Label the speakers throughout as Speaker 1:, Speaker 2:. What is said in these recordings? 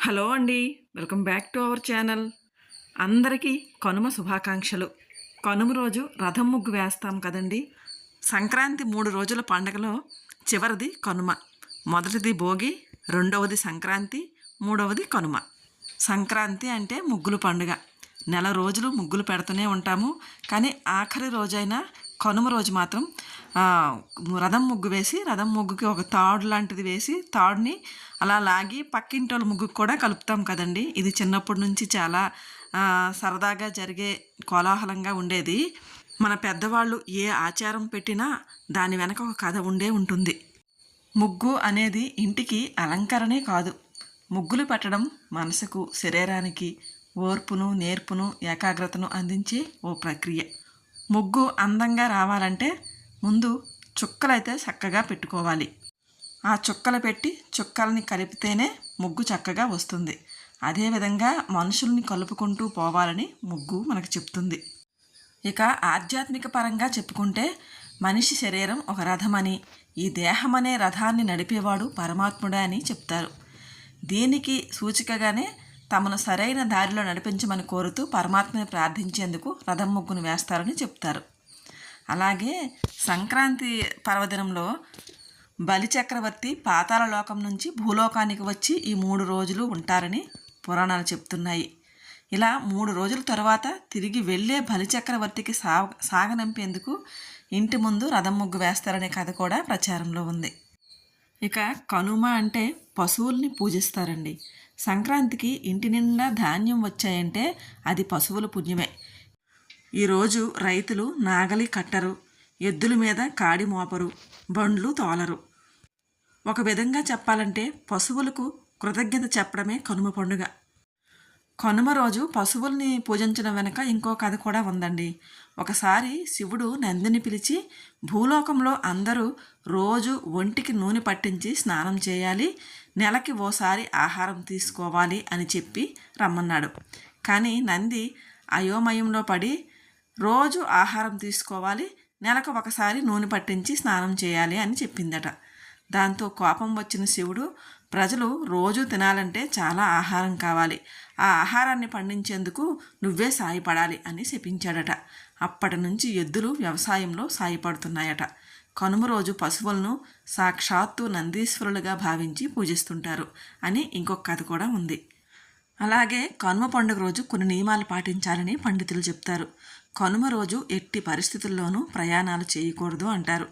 Speaker 1: Hello అండి welcome back to our channel. అందరికీ కనుమ శుభాకాంక్షలు. కనుమ రోజు రథం ముగ్గు వేస్తాం కదండి. సంక్రాంతి మూడు రోజుల పండగలో చివరిది కనుమ. మొదటిది భోగి రెండవది సంక్రాంతి మూడవది కనుమ. సంక్రాంతి అంటే ముగ్గుల పండుగ. నెల రోజులు ముగ్గులు పెడుతూనే ఉంటాము. కానీ ఆఖరి రోజైనా కనుమ రోజు మాత్రం రథం ముగ్గు వేసి రథం ముగ్గుకి ఒక తాడు లాంటిది వేసి తాడుని అలా లాగి పక్కింటి వాళ్ళ ముగ్గుకు కూడా కలుపుతాం కదండి. ఇది చిన్నప్పటి నుంచి చాలా సరదాగా జరిగే కోలాహలంగా ఉండేది. మన పెద్దవాళ్ళు ఏ ఆచారం పెట్టినా దాని వెనక ఒక కథ ఉండే ఉంటుంది. ముగ్గు అనేది ఇంటికి అలంకరణే కాదు. ముగ్గులు పెట్టడం మనసుకు శరీరానికి ఓర్పును నేర్పును ఏకాగ్రతను అందించే ఓ ప్రక్రియ. ముగ్గు అందంగా రావాలంటే ముందు చుక్కలైతే చక్కగా పెట్టుకోవాలి. ఆ చుక్కలు పెట్టి చుక్కల్ని కలిపితేనే ముగ్గు చక్కగా వస్తుంది. అదేవిధంగా మనుషుల్ని కలుపుకుంటూ పోవాలని ముగ్గు మనకు చెప్తుంది. ఇక ఆధ్యాత్మిక పరంగా చెప్పుకుంటే మనిషి శరీరం ఒక రథమని ఈ దేహమనే రథాన్ని నడిపేవాడు పరమాత్ముడే అని చెప్తారు. దీనికి సూచికగానే తమను సరైన దారిలో నడిపించమని కోరుతూ పరమాత్మని ప్రార్థించేందుకు రథం ముగ్గును వేస్తారని చెప్తారు. అలాగే సంక్రాంతి పర్వదినంలో బలిచక్రవర్తి పాతాల లోకం నుంచి భూలోకానికి వచ్చి ఈ మూడు రోజులు ఉంటారని పురాణాలు చెప్తున్నాయి. ఇలా మూడు రోజుల తర్వాత తిరిగి వెళ్ళే బలిచక్రవర్తికి సా సాగనంపేందుకు ఇంటి ముందు రథం ముగ్గు వేస్తారనే కథ కూడా ప్రచారంలో ఉంది. ఇక కనుమ అంటే పశువుల్ని పూజిస్తారండి. సంక్రాంతికి ఇంటి నిండా ధాన్యం వచ్చాయంటే అది పశువుల పుణ్యమే. ఈరోజు రైతులు నాగలి కట్టరు ఎద్దుల మీద కాడి మోపరు బండ్లు తోలరు. ఒక విధంగా చెప్పాలంటే పశువులకు కృతజ్ఞత చెప్పడమే కనుమ పండుగ. కనుమ రోజు పశువుల్ని పూజించడం వెనుక ఇంకో కథ కూడా ఉందండి. ఒకసారి శివుడు నందిని పిలిచి భూలోకంలో అందరూ రోజు ఒంటికి నూనె పట్టించి స్నానం చేయాలి నెలకి ఓసారి ఆహారం తీసుకోవాలి అని చెప్పి రమ్మన్నాడు. కానీ నంది అయోమయంలో పడి రోజు ఆహారం తీసుకోవాలి నెలకు ఒకసారి నూనె పట్టించి స్నానం చేయాలి అని చెప్పిందట. దాంతో కోపం వచ్చిన శివుడు ప్రజలు రోజు తినాలంటే చాలా ఆహారం కావాలి. ఆ ఆహారాన్ని పండించేందుకు నువ్వే సాయపడాలి అని శపించాడట. అప్పటి నుంచి ఎద్దులు వ్యవసాయంలో సాయపడుతున్నాయట. కనుమ రోజు పశువులను సాక్షాత్తు నందీశ్వరులుగా భావించి పూజిస్తుంటారు అని ఇంకొక కథ కూడా ఉంది. అలాగే కనుమ పండుగ రోజు కొన్ని నియమాలు పాటించాలని పండితులు చెప్తారు. కనుమ రోజు ఎట్టి పరిస్థితుల్లోనూ ప్రయాణాలు చేయకూడదు అంటారు.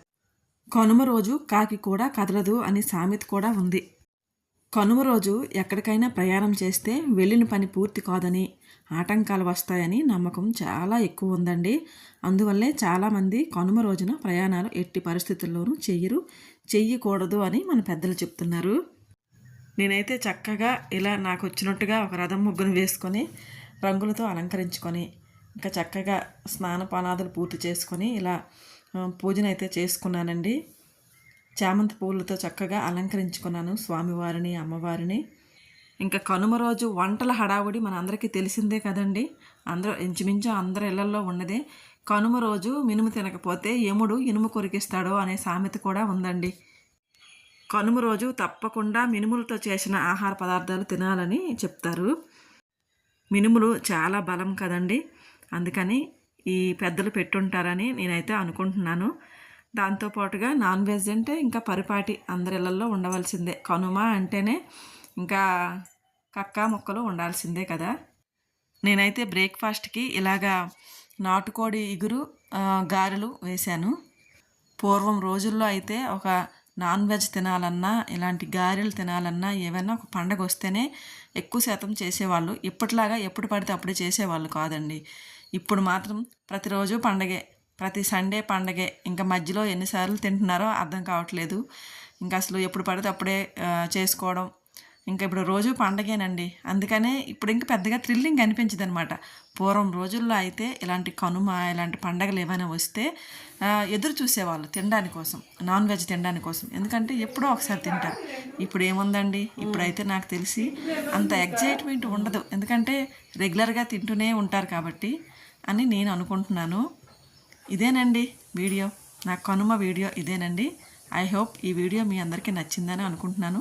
Speaker 1: కనుమ రోజు కాకి కూడా కదలదు అని సామెత కూడా ఉంది. కనుమ రోజు ఎక్కడికైనా ప్రయాణం చేస్తే వెళ్ళిన పని పూర్తి కాదని ఆటంకాలు వస్తాయని నమ్మకం చాలా ఎక్కువ ఉందండి అందువల్లే చాలామంది కనుమ రోజున ప్రయాణాలు ఎట్టి పరిస్థితుల్లోనూ చెయ్యరు చెయ్యకూడదు అని మన పెద్దలు చెప్తున్నారు. నేనైతే చక్కగా ఇలా నాకు వచ్చినట్టుగా ఒక రథం ముగ్గును వేసుకొని రంగులతో అలంకరించుకొని ఇంకా చక్కగా స్నానపానాదులు పూర్తి చేసుకొని ఇలా ఆ, పూజనైతే చేసుకున్నానండి. చామంతి పూలతో చక్కగా అలంకరించుకున్నాను స్వామివారిని అమ్మవారిని. ఇంకా కనుమ రోజు వంటల హడావుడి మన అందరికీ తెలిసిందే కదండి. అందరూ ఇంచుమించు అందరి ఇళ్ళలో ఉన్నదే. కనుమ రోజు మినుము తినకపోతే యముడు ఇనుము కొరికిస్తాడో అనే సామెత కూడా ఉందండి. కనుమ రోజు తప్పకుండా మినుములతో చేసిన ఆహార పదార్థాలు తినాలని చెప్తారు. మినుములు చాలా బలం కదండి. అందుకని ఈ పెద్దలు పెట్టుంటారని నేనైతే అనుకుంటున్నాను. దాంతోపాటుగా నాన్ వెజ్ అంటే ఇంకా పరిపాటి అందరిళ్ళల్లో ఉండవలసిందే. కనుమ అంటేనే ఇంకా కక్క ముక్కలు ఉండాల్సిందే కదా. నేనైతే బ్రేక్ఫాస్ట్కి ఇలాగా నాటుకోడి ఇగురు గారెలు వేశాను. పూర్వం రోజుల్లో అయితే ఒక నాన్ వెజ్ తినాలన్నా ఇలాంటి గారెలు తినాలన్నా ఏవైనా ఒక పండగ వస్తేనే ఎక్కువ శాతం చేసేవాళ్ళు. ఇప్పటిలాగా ఎప్పుడు పడితే అప్పుడే చేసేవాళ్ళు కాదండి. ఇప్పుడు మాత్రం ప్రతిరోజు పండగే ప్రతి సండే పండగే. ఇంకా మధ్యలో ఎన్నిసార్లు తింటున్నారో అర్థం కావట్లేదు. ఇంకా అసలు ఎప్పుడు పడితే అప్పుడే చేసుకోవడం ఇంకా ఇప్పుడు రోజు పండగేనండి. అందుకనే ఇప్పుడు ఇంకా పెద్దగా థ్రిల్లింగ్ అనిపించదు అనమాట పూర్వం రోజుల్లో అయితే ఇలాంటి కనుమ ఇలాంటి పండగలు ఏమైనా వస్తే ఎదురు చూసేవాళ్ళు తినడానికి కోసం నాన్ వెజ్ తినడానికి కోసం. ఎందుకంటే ఎప్పుడో ఒకసారి తింటారు. ఇప్పుడు ఏముందండి? ఇప్పుడైతే నాకు తెలిసి అంత ఎగ్జైట్మెంట్ ఉండదు. ఎందుకంటే రెగ్యులర్గా తింటూనే ఉంటారు కాబట్టి అని నేను అనుకుంటున్నాను. ఇదేనండి వీడియో. నా కనుమ వీడియో ఇదేనండి. ఐ హోప్ ఈ వీడియో మీ అందరికీ నచ్చిందని అనుకుంటున్నాను.